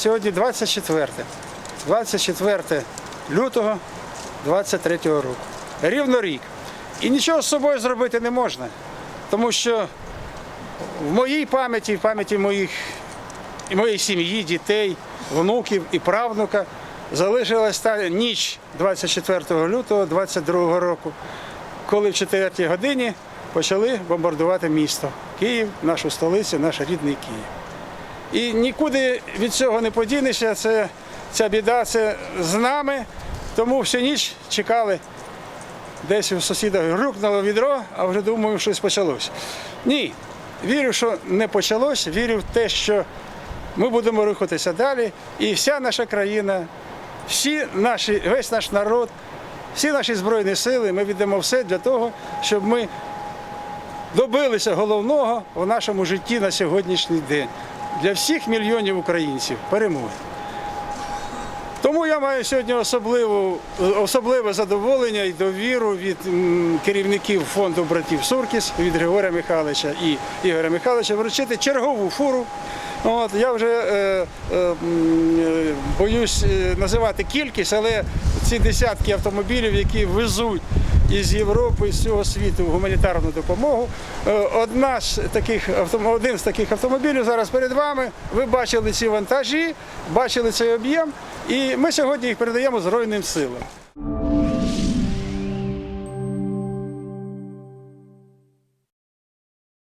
сьогодні 24. 24 лютого 23 року. Рівно рік. І нічого з собою зробити не можна. Тому що в моїй пам'яті, в пам'яті моїх і моєї сім'ї, дітей, внуків і правнука залишилась та ніч 24 лютого 22 року, коли в 4 годині почали бомбардувати місто Київ, нашу столицю, наш рідний Київ. І нікуди від цього не подінешся. Це, ця біда це з нами. Тому всю ніч чекали. Десь у сусіда грюкнуло відро, а вже думаю, щось почалося. Ні, вірю, що не почалось, вірю в те, що ми будемо рухатися далі. І вся наша країна, всі наші, весь наш народ, всі наші збройні сили, ми віддамо все для того, щоб ми добилися головного в нашому житті на сьогоднішній день для всіх мільйонів українців перемоги. Тому я маю сьогодні особливу, особливе задоволення і довіру від керівників фонду братів Суркіс, від Григорія Михайловича і Ігоря Михайловича вручити чергову фуру. От, я вже е, е, е, боюсь е, називати кількість, але ці десятки автомобілів, які везуть із Європи, з цього світу гуманітарну допомогу. Е, Одна з таких один з таких автомобілів зараз перед вами. Ви бачили ці вантажі, бачили цей об'єм, і ми сьогодні їх передаємо Збройним силам.